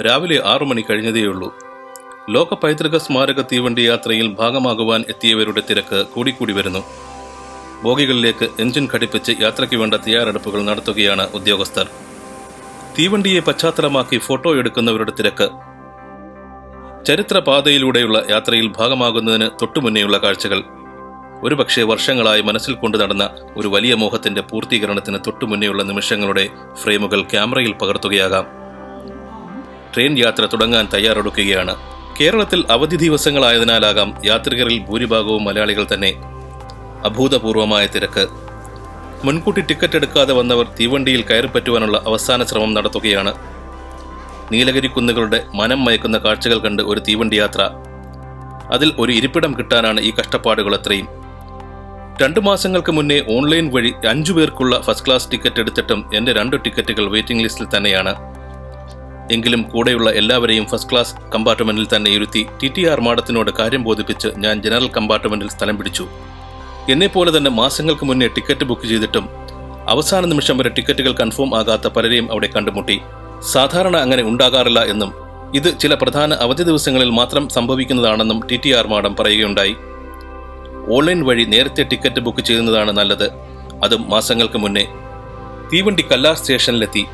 രാവിലെ ആറു മണി കഴിഞ്ഞതേയുള്ളൂ. ലോക പൈതൃക സ്മാരക തീവണ്ടി യാത്രയിൽ ഭാഗമാകുവാൻ എത്തിയവരുടെ തിരക്ക് കൂടിക്കൂടി വരുന്നു. ബോഗികളിലേക്ക് എഞ്ചിൻ ഘടിപ്പിച്ച് യാത്രയ്ക്ക് വേണ്ട തയ്യാറെടുപ്പുകൾ നടത്തുകയാണ് ഉദ്യോഗസ്ഥർ. തീവണ്ടിയെ പശ്ചാത്തലമാക്കി ഫോട്ടോ എടുക്കുന്നവരുടെ തിരക്ക്. ചരിത്രപാതയിലൂടെയുള്ള യാത്രയിൽ ഭാഗമാകുന്നതിന് തൊട്ടുമുന്നേയുള്ള കാഴ്ചകൾ. ഒരുപക്ഷെ വർഷങ്ങളായി മനസ്സിൽ കൊണ്ടു നടന്ന ഒരു വലിയ മോഹത്തിന്റെ പൂർത്തീകരണത്തിന് തൊട്ടുമുന്നേയുള്ള നിമിഷങ്ങളുടെ ഫ്രെയിമുകൾ ക്യാമറയിൽ പകർത്തുകയാകാം. ട്രെയിൻ യാത്ര തുടങ്ങാൻ തയ്യാറെടുക്കുകയാണ്. കേരളത്തിൽ അവധി ദിവസങ്ങളായതിനാലാകാം യാത്രികരിൽ ഭൂരിഭാഗവും മലയാളികൾ തന്നെ. അഭൂതപൂർവമായ തിരക്ക്. മുൻകൂട്ടി ടിക്കറ്റ് എടുക്കാതെ വന്നവർ തീവണ്ടിയിൽ കയറിപ്പറ്റുവാനുള്ള അവസാന ശ്രമം നടത്തുകയാണ്. നീലഗിരി കുന്നുകളുടെ മനം മയക്കുന്ന കാഴ്ചകൾ കണ്ട് ഒരു തീവണ്ടി യാത്ര. അതിൽ ഒരു ഇരിപ്പിടം കിട്ടാനാണ് ഈ കഷ്ടപ്പാടുകൾ അത്രയും. രണ്ടു മാസങ്ങൾക്ക് മുന്നേ ഓൺലൈൻ വഴി അഞ്ചു പേർക്കുള്ള ഫസ്റ്റ് ക്ലാസ് ടിക്കറ്റ് എടുത്തിട്ടും എന്റെ രണ്ട് ടിക്കറ്റുകൾ വെയിറ്റിംഗ് ലിസ്റ്റിൽ തന്നെയാണ്. എങ്കിലും കൂടെയുള്ള എല്ലാവരെയും ഫസ്റ്റ് ക്ലാസ് കമ്പാർട്ട്മെന്റിൽ തന്നെ ഇരുത്തി ടി ടി ആർ മാഡത്തിനോട് കാര്യം ബോധിപ്പിച്ച് ഞാൻ ജനറൽ കമ്പാർട്ട്മെന്റിൽ സ്ഥലം പിടിച്ചു. എന്നെപ്പോലെ തന്നെ മാസങ്ങൾക്ക് മുന്നേ ടിക്കറ്റ് ബുക്ക് ചെയ്തിട്ടും അവസാന നിമിഷം വരെ ടിക്കറ്റുകൾ കൺഫേം ആകാത്ത പലരെയും അവിടെ കണ്ടുമുട്ടി. സാധാരണ അങ്ങനെ ഉണ്ടാകാറില്ല എന്നും ഇത് ചില പ്രധാന അവധി ദിവസങ്ങളിൽ മാത്രം സംഭവിക്കുന്നതാണെന്നും ടി ടി ആർ മാഡം പറയുകയുണ്ടായി. ഓൺലൈൻ വഴി നേരത്തെ ടിക്കറ്റ് ബുക്ക് ചെയ്യുന്നതാണ് നല്ലത്. അതും മാസങ്ങൾക്ക് മുന്നേ. തീവണ്ടി കല്ലാർ സ്റ്റേഷനിലെത്തി.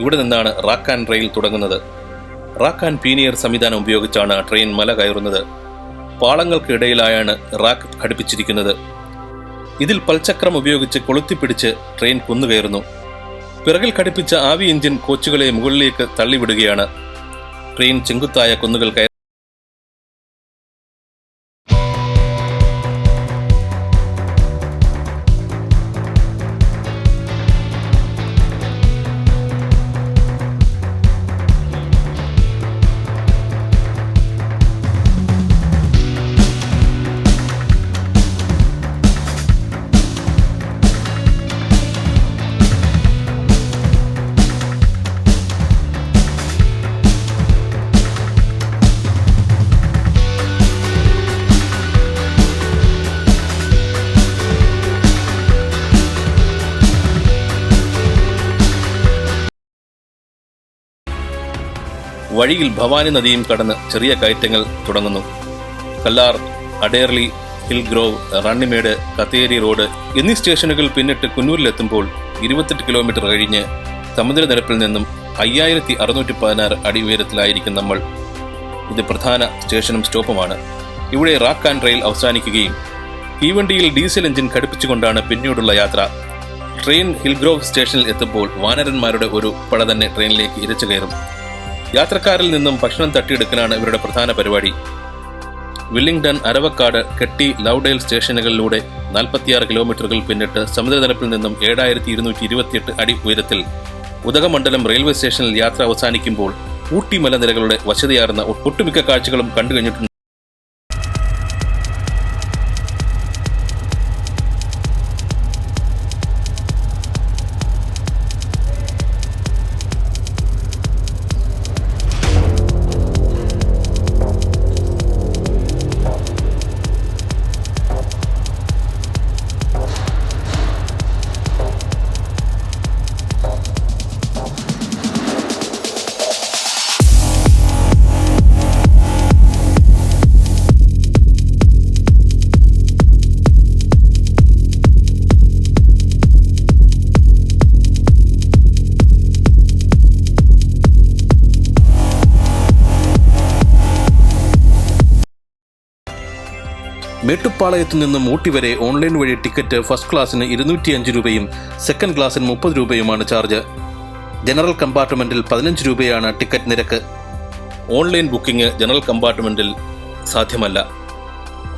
ഇവിടെ നിന്നാണ് റാക്ക് ആൻഡ് റെയിൽ തുടങ്ങുന്നത്. റാക്ക് ആൻഡ് പീനിയർ സംവിധാനം ഉപയോഗിച്ചാണ് ട്രെയിൻ മല കയറുന്നത്. പാളങ്ങൾക്കിടയിലായാണ് റാക്ക് ഘടിപ്പിച്ചിരിക്കുന്നത്. ഇതിൽ പൽചക്രം ഉപയോഗിച്ച് കൊളുത്തിപ്പിടിച്ച് ട്രെയിൻ കുന്നുകയറുന്നു. പിറകിൽ ഘടിപ്പിച്ച ആവി എഞ്ചിൻ കോച്ചുകളെ മുകളിലേക്ക് തള്ളിവിടുകയാണ്. ട്രെയിൻ ചെങ്കുത്തായ കുന്നുകൾ കയറി വഴിയിൽ ഭവാനി നദിയും കടന്ന് ചെറിയ കയറ്റങ്ങൾ തുടങ്ങുന്നു. Kallar Adderley hill grove Runneymede Katteri road എന്നീ സ്റ്റേഷനുകൾ പിന്നിട്ട് കുന്നൂരിലെത്തുമ്പോൾ ഇരുപത്തെട്ട് കിലോമീറ്റർ കഴിഞ്ഞ് സമുദ്രനിരപ്പിൽ നിന്നും അയ്യായിരത്തി അറുന്നൂറ്റി പതിനാറ് അടി ഉയരത്തിലായിരിക്കും നമ്മൾ. ഇത് പ്രധാന സ്റ്റേഷനും സ്റ്റോപ്പുമാണ്. ഇവിടെ റാക്ക് ആൻഡ് റെയിൽ അവസാനിക്കുകയും തീവണ്ടിയിൽ ഡീസൽ എഞ്ചിൻ ഘടിപ്പിച്ചുകൊണ്ടാണ് പിന്നീടുള്ള യാത്ര. ട്രെയിൻ ഹിൽഗ്രോവ് സ്റ്റേഷനിൽ എത്തുമ്പോൾ വാനരന്മാരുടെ ഒരു പട തന്നെ ട്രെയിനിലേക്ക് ഇരച്ചു കയറും. യാത്രക്കാരിൽ നിന്നും ഭക്ഷണം തട്ടിയെടുക്കലാണ് ഇവരുടെ പ്രധാന പരിപാടി. വില്ലിംഗ്ടൺ അരവക്കാട് കെട്ടി ലൗഡേൽ സ്റ്റേഷനുകളിലൂടെ നാൽപ്പത്തിയാറ് കിലോമീറ്ററുകൾ പിന്നിട്ട് സമുദ്രനിരപ്പിൽ നിന്നും ഏഴായിരത്തി ഇരുന്നൂറ്റി ഇരുപത്തിയെട്ട് അടി ഉയരത്തിൽ ഉദകമണ്ഡലം റെയിൽവേ സ്റ്റേഷനിൽ യാത്ര അവസാനിക്കുമ്പോൾ ഊട്ടി മലനിരകളുടെ വശതയാർന്ന ഒട്ടുമിക്ക കാഴ്ചകളും കണ്ടു മേട്ടുപ്പാളയത്തു നിന്നും ഊട്ടി വരെ ഓൺലൈൻ വഴി ടിക്കറ്റ് ഫസ്റ്റ് ക്ലാസ്സിന് ഇരുന്നൂറ്റിയഞ്ച് രൂപയും സെക്കൻഡ് ക്ലാസ്സിന് മുപ്പത് രൂപയുമാണ് ചാർജ്. ജനറൽ കമ്പാർട്ട്മെന്റിൽ പതിനഞ്ച് രൂപയാണ് ടിക്കറ്റ് നിരക്ക്. ഓൺലൈൻ ബുക്കിംഗ് ജനറൽ കമ്പാർട്ട്മെന്റിൽ സാധ്യമല്ല.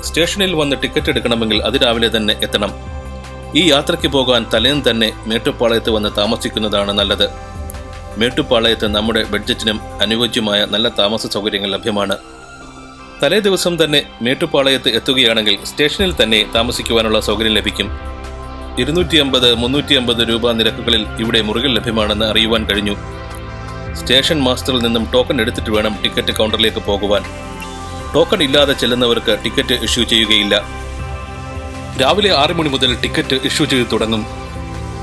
സ്റ്റേഷനിൽ വന്ന് ടിക്കറ്റ് എടുക്കണമെങ്കിൽ അതിരാവിലെ തന്നെ എത്തണം. ഈ യാത്രയ്ക്ക് പോകാൻ തലേന്ന് തന്നെ മേട്ടുപ്പാളയത്ത് വന്ന് താമസിക്കുന്നതാണ് നല്ലത്. മേട്ടുപ്പാളയത്ത് നമ്മുടെ ബഡ്ജറ്റിനും അനുയോജ്യമായ നല്ല താമസ സൗകര്യങ്ങൾ ലഭ്യമാണ്. തലേ ദിവസം തന്നെ മേട്ടുപ്പാളയത്ത് എത്തുകയാണെങ്കിൽ സ്റ്റേഷനിൽ തന്നെ താമസിക്കുവാനുള്ള സൗകര്യം ലഭിക്കും. ഇരുന്നൂറ്റി അമ്പത് മുന്നൂറ്റി അമ്പത് രൂപ നിരക്കുകളിൽ ഇവിടെ മുറികൾ ലഭ്യമാണെന്ന് അറിയുവാൻ കഴിഞ്ഞു. സ്റ്റേഷൻ മാസ്റ്ററിൽ നിന്നും ടോക്കൺ എടുത്തിട്ട് വേണം ടിക്കറ്റ് കൗണ്ടറിലേക്ക് പോകുവാൻ. ടോക്കൺ ഇല്ലാതെ ചെല്ലുന്നവർക്ക് ടിക്കറ്റ് ഇഷ്യൂ ചെയ്യുകയില്ല. രാവിലെ ആറ് മണി മുതൽ ടിക്കറ്റ് ഇഷ്യൂ ചെയ്തു തുടങ്ങും.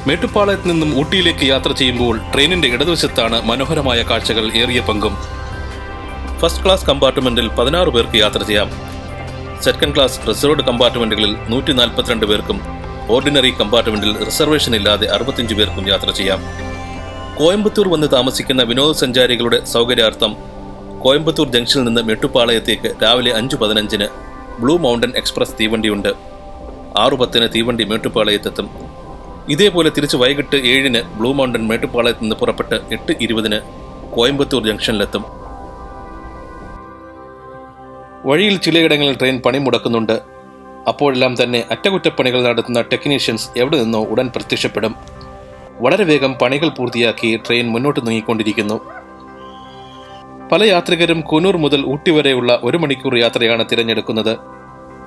മേട്ടുപ്പാളയത്ത് നിന്നും ഊട്ടിയിലേക്ക് യാത്ര ചെയ്യുമ്പോൾ ട്രെയിനിന്റെ ഇടതുവശത്താണ് മനോഹരമായ കാഴ്ചകൾ ഏറിയ പങ്കും. ഫസ്റ്റ് ക്ലാസ് കമ്പാർട്ട്മെന്റിൽ പതിനാറ് പേർക്ക് യാത്ര ചെയ്യാം. സെക്കൻഡ് ക്ലാസ് റിസർവ്ഡ് കമ്പാർട്ട്മെന്റുകളിൽ നൂറ്റി നാൽപ്പത്തിരണ്ട് പേർക്കും ഓർഡിനറി കമ്പാർട്ട്മെന്റിൽ റിസർവേഷൻ ഇല്ലാതെ അറുപത്തിയഞ്ച് പേർക്കും യാത്ര ചെയ്യാം. കോയമ്പത്തൂർ വന്ന് താമസിക്കുന്ന വിനോദസഞ്ചാരികളുടെ സൗകര്യാർത്ഥം കോയമ്പത്തൂർ ജംഗ്ഷനിൽ നിന്ന് മെട്ടുപ്പാളയത്തേക്ക് രാവിലെ അഞ്ച് പതിനഞ്ചിന് ബ്ലൂ മൗണ്ടൻ എക്സ്പ്രസ് തീവണ്ടിയുണ്ട്. ആറു പത്തിന് തീവണ്ടി മേട്ടുപ്പാളയത്തെത്തും. ഇതേപോലെ തിരിച്ച് വൈകിട്ട് ഏഴിന് ബ്ലൂ മൗണ്ടൻ മേട്ടുപ്പാളയത്ത് നിന്ന് പുറപ്പെട്ട് എട്ട് ഇരുപതിന് കോയമ്പത്തൂർ ജംഗ്ഷനിലെത്തും. വഴിയിൽ ചിലയിടങ്ങളിൽ ട്രെയിൻ പണി മുടക്കുന്നുണ്ട്. അപ്പോഴെല്ലാം തന്നെ അറ്റകുറ്റപ്പണികൾ നടത്തുന്ന ടെക്നീഷ്യൻസ് എവിടെ നിന്നോ ഉടൻ പ്രത്യക്ഷപ്പെടും. വളരെ വേഗം പണികൾ പൂർത്തിയാക്കി ട്രെയിൻ മുന്നോട്ട് നീങ്ങിക്കൊണ്ടിരിക്കുന്നു. പല യാത്രികരും കുനൂർ മുതൽ ഊട്ടി വരെയുള്ള ഒരു മണിക്കൂർ യാത്രയാണ് തിരഞ്ഞെടുക്കുന്നത്.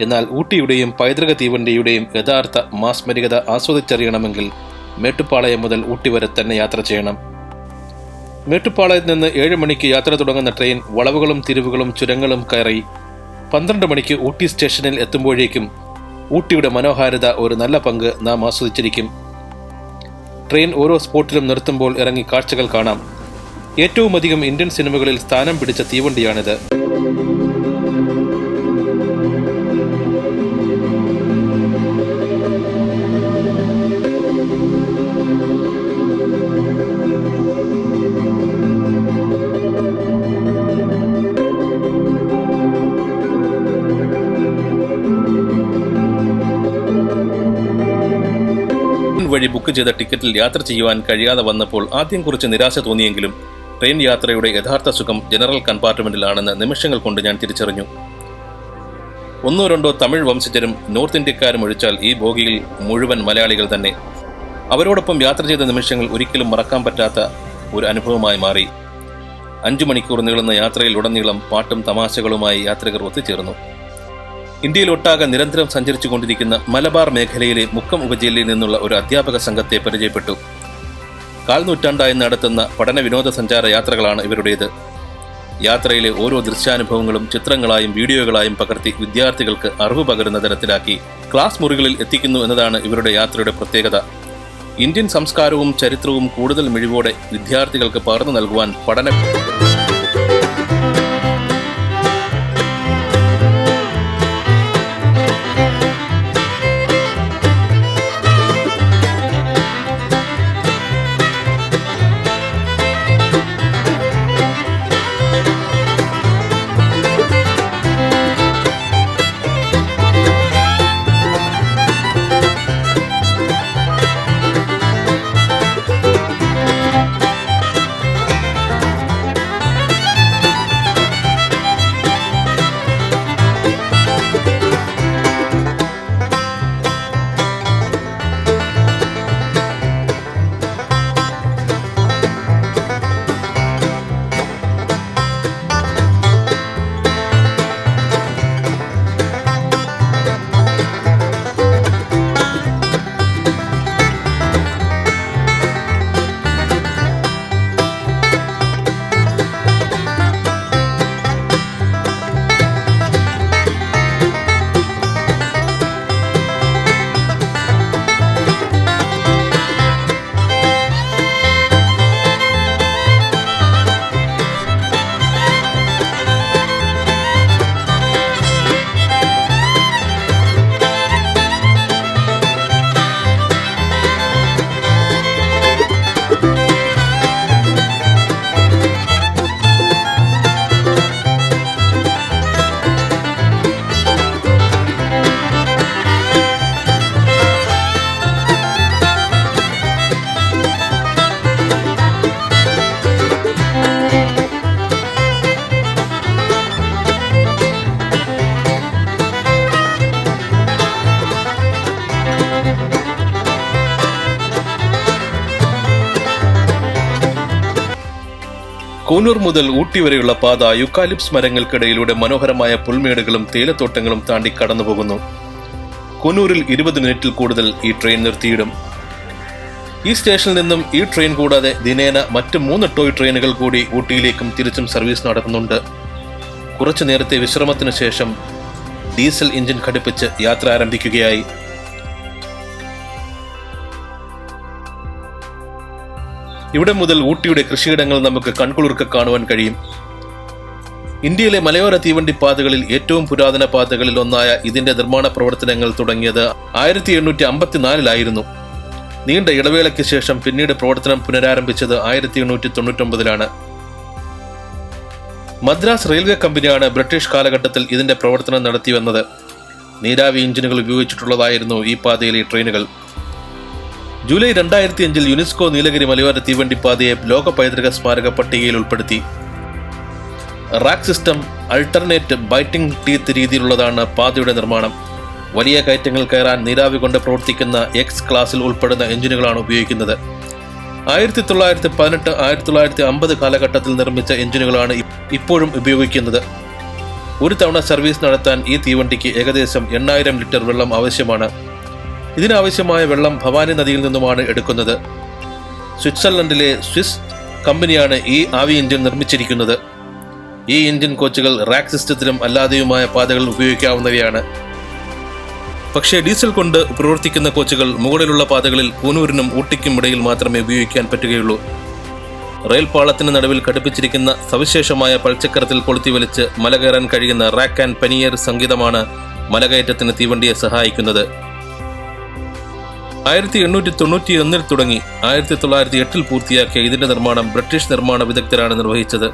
എന്നാൽ ഊട്ടിയുടെയും പൈതൃക തീവണ്ടിയുടെയും യഥാർത്ഥ മാസ്മരികത ആസ്വദിച്ചറിയണമെങ്കിൽ മേട്ടുപ്പാളയം മുതൽ ഊട്ടി വരെ തന്നെ യാത്ര ചെയ്യണം. മേട്ടുപ്പാളയത്ത് നിന്ന് ഏഴ് മണിക്ക് യാത്ര തുടങ്ങുന്ന ട്രെയിൻ വളവുകളും തിരിവുകളും ചുരങ്ങളും കയറി പന്ത്രണ്ട് മണിക്ക് ഊട്ടി സ്റ്റേഷനിൽ എത്തുമ്പോഴേക്കും ഊട്ടിയുടെ മനോഹാരിത ഒരു നല്ല പങ്ക് നാം ആസ്വദിച്ചിരിക്കും. ട്രെയിൻ ഓരോ സ്പോട്ടിലും നിർത്തുമ്പോൾ ഇറങ്ങി കാഴ്ചകൾ കാണാം. ഏറ്റവുമധികം ഇന്ത്യൻ സിനിമകളിൽ സ്ഥാനം പിടിച്ച തീവണ്ടിയാണിത്. വഴി ബുക്ക് ചെയ്ത ടിക്കറ്റിൽ യാത്ര ചെയ്യുവാൻ കഴിയാതെ വന്നപ്പോൾ ആദ്യം കുറച്ച് നിരാശ തോന്നിയെങ്കിലും ട്രെയിൻ യാത്രയുടെ യഥാർത്ഥ സുഖം ജനറൽ കമ്പാർട്ട്മെന്റിലാണെന്ന് നിമിഷങ്ങൾ കൊണ്ട് ഞാൻ തിരിച്ചറിഞ്ഞു. ഒന്നോ രണ്ടോ തമിഴ് വംശജരും നോർത്ത് ഇന്ത്യക്കാരും ഒഴിച്ചാൽ ഈ ബോഗിയിൽ മുഴുവൻ മലയാളികൾ തന്നെ. അവരോടൊപ്പം യാത്ര ചെയ്ത നിമിഷങ്ങൾ ഒരിക്കലും മറക്കാൻ പറ്റാത്ത ഒരു അനുഭവമായി മാറി. അഞ്ചു മണിക്കൂർ നീളുന്ന യാത്രയിൽ ഉടനീളം പാട്ടും തമാശകളുമായി യാത്രികർ ഒത്തുചേർന്നു. ഇന്ത്യയിലൊട്ടാകെ നിരന്തരം സഞ്ചരിച്ചു കൊണ്ടിരിക്കുന്ന മലബാർ മേഖലയിലെ മുക്കം ഉപജില്ലയിൽ നിന്നുള്ള ഒരു അധ്യാപക സംഘത്തെ പരിചയപ്പെട്ടു. കാൽനൂറ്റാണ്ടായി നടത്തുന്ന പഠന വിനോദസഞ്ചാര യാത്രകളാണ് ഇവരുടേത്. യാത്രയിലെ ഓരോ ദൃശ്യാനുഭവങ്ങളും ചിത്രങ്ങളായും വീഡിയോകളായും പകർത്തി വിദ്യാർത്ഥികൾക്ക് അറിവ് പകരുന്ന തരത്തിലാക്കി ക്ലാസ് മുറികളിൽ എത്തിക്കുന്നു എന്നതാണ് ഇവരുടെ യാത്രയുടെ പ്രത്യേകത. ഇന്ത്യൻ സംസ്കാരവും ചരിത്രവും കൂടുതൽ മിഴിവോടെ വിദ്യാർത്ഥികൾക്ക് പകർന്നു നൽകുവാൻ പഠന കൂനൂർ മുതൽ ഊട്ടി വരെയുള്ള പാത യുക്കാലിപ്സ് മരങ്ങൾക്കിടയിലൂടെ മനോഹരമായ പുൽമേടുകളും തേയിലത്തോട്ടങ്ങളും താണ്ടി കടന്നുപോകുന്നു. കൂനൂരിൽ ഇരുപത് മിനിറ്റിൽ കൂടുതൽ ഈ ട്രെയിൻ നിർത്തിയിടും. ഈ സ്റ്റേഷനിൽ നിന്നും ഈ ട്രെയിൻ കൂടാതെ ദിനേന മറ്റ് മൂന്ന് ടോയ് ട്രെയിനുകൾ കൂടി ഊട്ടിയിലേക്കും തിരിച്ചും സർവീസ് നടത്തുന്നുണ്ട്. കുറച്ചു നേരത്തെ വിശ്രമത്തിനു ശേഷം ഡീസൽ എഞ്ചിൻ ഘടിപ്പിച്ച് യാത്ര ആരംഭിക്കുകയായി. ഇവിടെ മുതൽ ഊട്ടിയുടെ കൃഷിയിടങ്ങൾ നമുക്ക് കൺകുളിർക്ക കാണുവാൻ കഴിയും. ഇന്ത്യയിലെ മലയോര തീവണ്ടി പാതകളിൽ ഏറ്റവും പുരാതന പാതകളിൽ ഒന്നായ ഇതിന്റെ നിർമ്മാണ പ്രവർത്തനങ്ങൾ തുടങ്ങിയത് ആയിരത്തി എണ്ണൂറ്റി അമ്പത്തിനാലിലായിരുന്നു നീണ്ട ഇടവേളയ്ക്ക് ശേഷം പിന്നീട് പ്രവർത്തനം പുനരാരംഭിച്ചത് ആയിരത്തി എണ്ണൂറ്റി തൊണ്ണൂറ്റൊമ്പതിലാണ് മദ്രാസ് റെയിൽവേ കമ്പനിയാണ് ബ്രിട്ടീഷ് കാലഘട്ടത്തിൽ ഇതിന്റെ പ്രവർത്തനം നടത്തിവന്നത്. നീരാവി എഞ്ചിനുകൾ ഉപയോഗിച്ചിട്ടുള്ളതായിരുന്നു ഈ പാതയിലെ ട്രെയിനുകൾ. ജൂലൈ രണ്ടായിരത്തി അഞ്ചിൽ യുനെസ്കോ നീലഗിരി മലയോര തീവണ്ടി പാതയെ ലോക പൈതൃക സ്മാരക പട്ടികയിൽ ഉൾപ്പെടുത്തി. Rack system alternate biting teeth രീതിയിലുള്ളതാണ് പാതയുടെ നിർമ്മാണം. വലിയ കയറ്റങ്ങൾ കയറാൻ നീരാവി കൊണ്ട് പ്രവർത്തിക്കുന്ന എക്സ് ക്ലാസ്സിൽ ഉൾപ്പെടുന്ന എഞ്ചിനുകളാണ് ഉപയോഗിക്കുന്നത്. ആയിരത്തി തൊള്ളായിരത്തി പതിനെട്ട് ആയിരത്തി തൊള്ളായിരത്തി അമ്പത് കാലഘട്ടത്തിൽ നിർമ്മിച്ച എഞ്ചിനുകളാണ് ഇപ്പോഴും ഉപയോഗിക്കുന്നത്. ഒരു തവണ സർവീസ് നടത്താൻ ഈ തീവണ്ടിക്ക് ഏകദേശം എണ്ണായിരം ലിറ്റർ വെള്ളം ആവശ്യമാണ്. ഇതിനാവശ്യമായ വെള്ളം ഭവാനി നദിയിൽ നിന്നുമാണ് എടുക്കുന്നത്. സ്വിറ്റ്സർലൻഡിലെ സ്വിസ് കമ്പനിയാണ് ഈ ആവി എഞ്ചിൻ നിർമ്മിച്ചിരിക്കുന്നത്. ഈ എഞ്ചിൻ കോച്ചുകൾ റാക്ക് സിസ്റ്റത്തിലും അല്ലാതെയുമായ പാതകൾ ഉപയോഗിക്കാവുന്നവയാണ്. പക്ഷേ ഡീസൽ കൊണ്ട് പ്രവർത്തിക്കുന്ന കോച്ചുകൾ മുകളിലുള്ള പാതകളിൽ കൂനൂരിനും ഊട്ടിക്കും ഇടയിൽ മാത്രമേ ഉപയോഗിക്കാൻ പറ്റുകയുള്ളൂ. റെയിൽ പാളത്തിന് നടുവിൽ ഘടിപ്പിച്ചിരിക്കുന്ന സവിശേഷമായ പൾച്ചക്കരത്തിൽ കൊളുത്തി വലിച്ച് മല കയറാൻ കഴിയുന്ന റാക്ക് ആൻഡ് പനിയർ സംഗീതമാണ് മലകയറ്റത്തിന് തീവണ്ടിയെ സഹായിക്കുന്നത്. ആയിരത്തി എണ്ണൂറ്റി തൊണ്ണൂറ്റി ഒന്നിൽ തുടങ്ങി ആയിരത്തി തൊള്ളായിരത്തി എട്ടിൽ പൂർത്തിയാക്കിയ ഇതിന്റെ നിർമ്മാണം ബ്രിട്ടീഷ് നിർമ്മാണ വിദഗ്ധരാണ് നിർവഹിച്ചത്.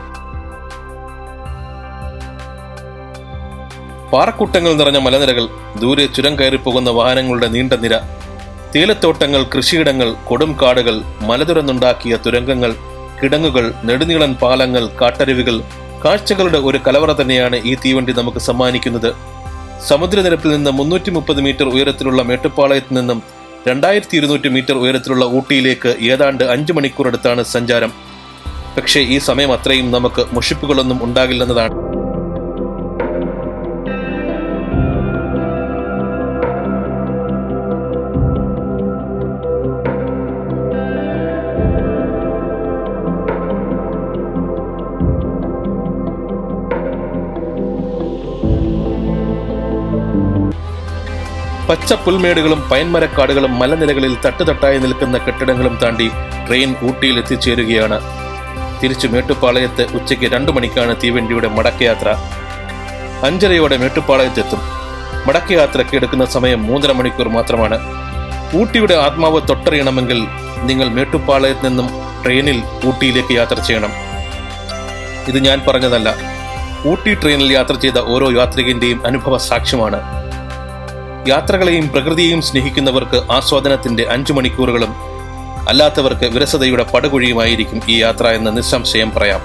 പാറക്കൂട്ടങ്ങൾ നിറഞ്ഞ മലനിരകൾ ദൂരെ ചുരം കയറി പോകുന്ന വാഹനങ്ങളുടെ നീണ്ട നിര തേയിലത്തോട്ടങ്ങൾ കൃഷിയിടങ്ങൾ കൊടും കാടുകൾ മലതുരന്നുണ്ടാക്കിയ തുരങ്കങ്ങൾ കിടങ്ങുകൾ നെടുനീളൻ പാലങ്ങൾ കാട്ടരുവികൾ കാഴ്ചകളുടെ ഒരു കലവറ തന്നെയാണ് ഈ തീവണ്ടി നമുക്ക് സമ്മാനിക്കുന്നത്. സമുദ്രനിരപ്പിൽ നിന്ന് മുന്നൂറ്റി മുപ്പത് മീറ്റർ ഉയരത്തിലുള്ള മേട്ടുപ്പാളയത്തിൽ നിന്നും രണ്ടായിരത്തി ഇരുന്നൂറ്റി മീറ്റർ ഉയരത്തിലുള്ള ഊട്ടിയിലേക്ക് ഏതാണ്ട് അഞ്ച് മണിക്കൂറെടുത്താണ് സഞ്ചാരം. പക്ഷേ ഈ സമയം അത്രയും നമുക്ക് മുഷിപ്പുകളൊന്നും ഉണ്ടാകില്ലെന്നതാണ്. പച്ച പുൽമേടുകളും പയൻമരക്കാടുകളും മലനിരകളിൽ തട്ടുതട്ടായി നിൽക്കുന്ന കെട്ടിടങ്ങളും താണ്ടി ട്രെയിൻ ഊട്ടിയിൽ എത്തിച്ചേരുകയാണ്. തിരിച്ചു മേട്ടുപ്പാളയത്ത് ഉച്ചയ്ക്ക് രണ്ടു മണിക്കാണ് തീവണ്ടിയുടെ മടക്കയാത്ര. അഞ്ചരയോടെ മേട്ടുപ്പാളയത്തെത്തും. മടക്കയാത്രയ്ക്ക് എടുക്കുന്ന സമയം മൂന്നര മണിക്കൂർ മാത്രമാണ്. ഊട്ടിയുടെ ആത്മാവ് തൊട്ടറിയണമെങ്കിൽ നിങ്ങൾ മേട്ടുപ്പാളയത്ത് നിന്നും ട്രെയിനിൽ ഊട്ടിയിലേക്ക് യാത്ര ചെയ്യണം. ഇത് ഞാൻ പറഞ്ഞതല്ല. ഊട്ടി ട്രെയിനിൽ യാത്ര ചെയ്ത ഓരോ യാത്രികന്റെയും അനുഭവ സാക്ഷ്യമാണ് യാത്രകളെയും പ്രകൃതിയെയും സ്നേഹിക്കുന്നവർക്ക് ആസ്വാദനത്തിന്റെ അഞ്ചു മണിക്കൂറുകളും അല്ലാത്തവർക്ക് വിരസതയുടെ പടുകുഴിയുമായിരിക്കും ഈ യാത്ര എന്ന് നിസ്സംശയം പറയാം.